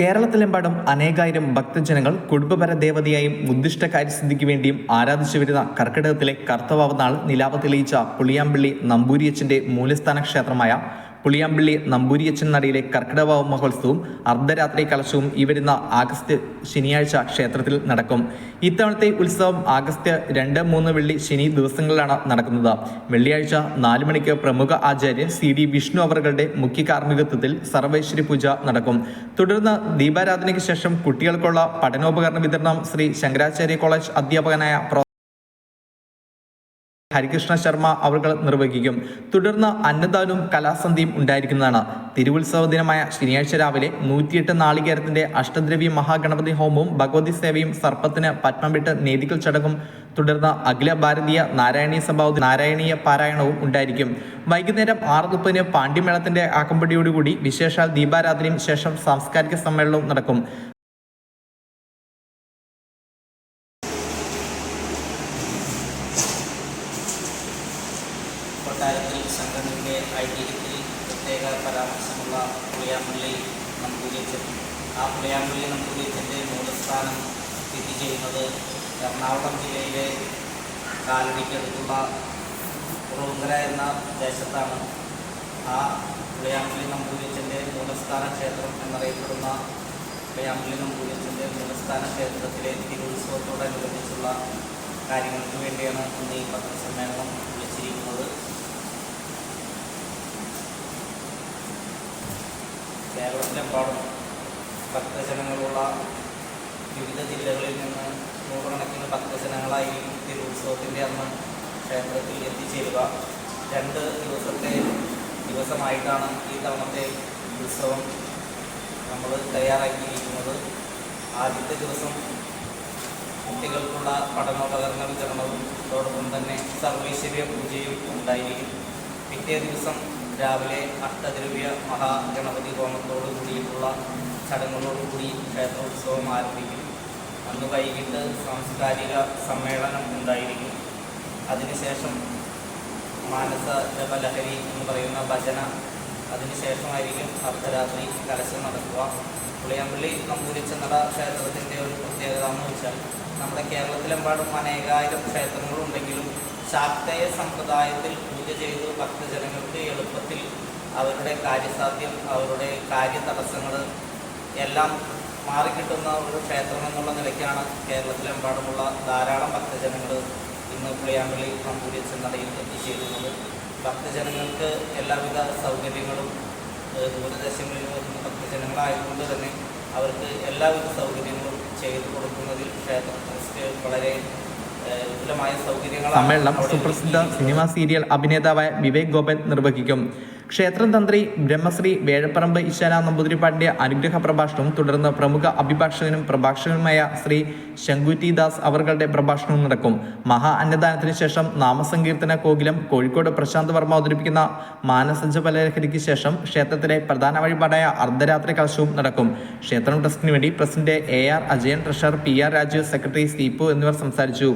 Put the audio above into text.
കേരളത്തിലെമ്പാടും അനേകായിരം ഭക്തജനങ്ങൾ കുടുംബപര ദേവതയായും ഉദ്ദിഷ്ട കാര്യസിദ്ധിക്ക് വേണ്ടിയും ആരാധിച്ചു വരുന്ന കർക്കിടകത്തിലെ കർത്തവാവ് നാൾ നിലാപ തെളിയിച്ച പുളിയാമ്പള്ളി നമ്പൂരിയച്ചന്റെ മൂലസ്ഥാന ക്ഷേത്രമായ പുളിയാമ്പള്ളി നമ്പൂരിയച്ചൻ നടയിലെ കർക്കിടവാവ് മഹോത്സവവും അർദ്ധരാത്രി കലശവും ഈ വരുന്ന ആഗസ്റ്റ് ശനിയാഴ്ച ക്ഷേത്രത്തിൽ നടക്കും. ഇത്തവണത്തെ ഉത്സവം ആഗസ്റ്റ് രണ്ട് മൂന്ന് വെള്ളി ശനി ദിവസങ്ങളിലാണ് നടക്കുന്നത്. വെള്ളിയാഴ്ച നാല് മണിക്ക് പ്രമുഖ ആചാര്യൻ സി ഡി വിഷ്ണു അവറുകളുടെ മുഖ്യ കാർമ്മികത്വത്തിൽ സർവൈശ്വരി പൂജ നടക്കും. തുടർന്ന് ദീപാരാധനയ്ക്ക് ശേഷം കുട്ടികൾക്കുള്ള പഠനോപകരണ വിതരണം ശ്രീ ശങ്കരാചാര്യ കോളേജ് അധ്യാപകനായ ഹരികൃഷ്ണ ശർമ്മ അവർ നിർവഹിക്കും. തുടർന്ന് അന്നദാനവും കലാസന്ധിയും ഉണ്ടായിരിക്കുന്നതാണ്. തിരുവുത്സവ ദിനമായ ശനിയാഴ്ച രാവിലെ നൂറ്റിയെട്ട് നാളികേരത്തിന്റെ അഷ്ടദ്രവ്യ മഹാഗണപതി ഹോമവും ഭഗവതി സേവയും സർപ്പത്തിന് പത്മവിട്ട് നേതികൾ ചടങ്ങും. തുടർന്ന് അഖില ഭാരതീയ നാരായണീയ സഭ നാരായണീയ പാരായണവും ഉണ്ടായിരിക്കും. വൈകുന്നേരം ആറ് മുപ്പതിന് പാണ്ഡ്യമേളത്തിന്റെ ആക്കമ്പടിയോടുകൂടി വിശേഷാൽ ദീപാരാധനയും ശേഷം സാംസ്കാരിക സമ്മേളനവും നടക്കും. കൊട്ടാരത്തിൽ സംഘടനയുടെ ഐതിഹ്യത്തിൽ പ്രത്യേക പരാമർശമുള്ള പുളിയാമ്പള്ളി നമ്പൂരിയച്ചൻ ആ പുളിയാമ്പള്ളി നമ്പൂരിയച്ചന്റെ മൂലസ്ഥാനം സ്ഥിതി ചെയ്യുന്നത് എറണാകുളം ജില്ലയിലെ കാലടിക്കടുത്തുള്ള കുറവുങ്കര എന്ന പ്രദേശത്താണ്. ആ പുളിയാമ്പള്ളി നമ്പൂരിയച്ചന്റെ മൂലസ്ഥാന ക്ഷേത്രം എന്നറിയപ്പെടുന്ന പുളിയാമ്പള്ളി നമ്പൂരിയച്ചന്റെ മൂലസ്ഥാന ക്ഷേത്രത്തിലെ തിരുവുത്സവത്തോടനുബന്ധിച്ചുള്ള കാര്യങ്ങൾക്ക് വേണ്ടിയാണ് ഇന്ന് ഈ പത്രസമ്മേളനം വിളിച്ചിരിക്കുന്നത്. കേരളത്തിലെമ്പാടും ഭക്തജനങ്ങളുള്ള വിവിധ ജില്ലകളിൽ നിന്ന് നൂറുകണക്കിന് ഭക്തജനങ്ങളായി തിരുവുത്സവത്തിന്റെ അന്ന് ക്ഷേത്രത്തിൽ എത്തിച്ചേരുക. രണ്ട് ദിവസത്തെ ദിവസമായിട്ടാണ് ഈ തവണത്തെ ഉത്സവം നമ്മൾ തയ്യാറാക്കിയിരിക്കുന്നത്. ആദ്യത്തെ ദിവസം കുട്ടികൾക്കുള്ള പഠനോപകരണ വിതരണവും അതോടൊപ്പം തന്നെ സർവൈശ്വര്യ പൂജയും ഉണ്ടായിരിക്കും. പിറ്റേ ദിവസം രാവിലെ അഷ്ടദ്രവ്യ മഹാഗണപതി ഹോമത്തോടു കൂടിയിട്ടുള്ള ചടങ്ങുകളോടുകൂടി ക്ഷേത്രോത്സവം ആരംഭിക്കും. അന്ന് വൈകിട്ട് സാംസ്കാരിക സമ്മേളനം ഉണ്ടായിരിക്കും. അതിനുശേഷം മാനസ ജപലഹരി എന്ന് പറയുന്ന ഭജന അതിനുശേഷമായിരിക്കും അർദ്ധരാത്രി കലശം നടക്കുക. പുളിയമ്പള്ളി നമ്പൂരിച്ചനട ക്ഷേത്രത്തിന്റെ ഒരു പ്രത്യേകത എന്ന് വെച്ചാൽ നമ്മുടെ കേരളത്തിലെമ്പാടും അനേകായിരം ക്ഷേത്രങ്ങളുണ്ടെങ്കിലും ശാക്തേയ സമ്പ്രദായത്തിൽ പൂജ ചെയ്തു ഭക്തജനങ്ങൾക്ക് എളുപ്പത്തിൽ അവരുടെ കാര്യസാധ്യം അവരുടെ കാര്യ തടസ്സങ്ങൾ എല്ലാം മാറിക്കിട്ടുന്ന ഒരു ക്ഷേത്രം എന്നുള്ള നിലയ്ക്കാണ് കേരളത്തിലെമ്പാടുമുള്ള ധാരാളം ഭക്തജനങ്ങൾ ഇന്ന് പുളിയാമ്പള്ളി നമ്പൂരിച്ചൻ നടയിൽ എത്തിച്ചേരുന്നത്. ഭക്തജനങ്ങൾക്ക് എല്ലാവിധ സൗകര്യങ്ങളും ദൂരദേശങ്ങളിൽ വരുന്ന ഭക്തജനങ്ങളായതുകൊണ്ട് തന്നെ അവർക്ക് എല്ലാവിധ സൗകര്യങ്ങളും ചെയ്തു കൊടുക്കുന്നതിൽ ക്ഷേത്ര ട്രസ്റ്റ് വളരെ സമ്മേളനം സുപ്രസിദ്ധ സിനിമ സീരിയൽ അഭിനേതാവായ വിവേക് ഗോപൻ നിർവഹിക്കും. ക്ഷേത്രതന്ത്രി ബ്രഹ്മശ്രീ വേഴപ്പറമ്പ് ഇശാന നമ്പൂതിരിപ്പാടിന്റെ അനുഗ്രഹ പ്രഭാഷണവും തുടർന്ന് പ്രമുഖ അഭിഭാഷകനും പ്രഭാഷകനുമായ ശ്രീ ശങ്കുറ്റി ദാസ് അവർകളുടെ പ്രഭാഷണവും നടക്കും. മഹാ അന്നദാനത്തിന് ശേഷം നാമസങ്കീർത്തന കോകിലം കോഴിക്കോട് പ്രശാന്ത് വർമ്മ അവതരിപ്പിക്കുന്ന മാനസഞ്ച പലഹരിക്ക് ശേഷം ക്ഷേത്രത്തിലെ പ്രധാന വഴിപാടായ അർദ്ധരാത്രി കലശവും നടക്കും. ക്ഷേത്രം ട്രസ്റ്റിനു വേണ്ടി president A R Ajayan treasurer P R Raju secretary സീപ്പു എന്നിവർ സംസാരിച്ചു.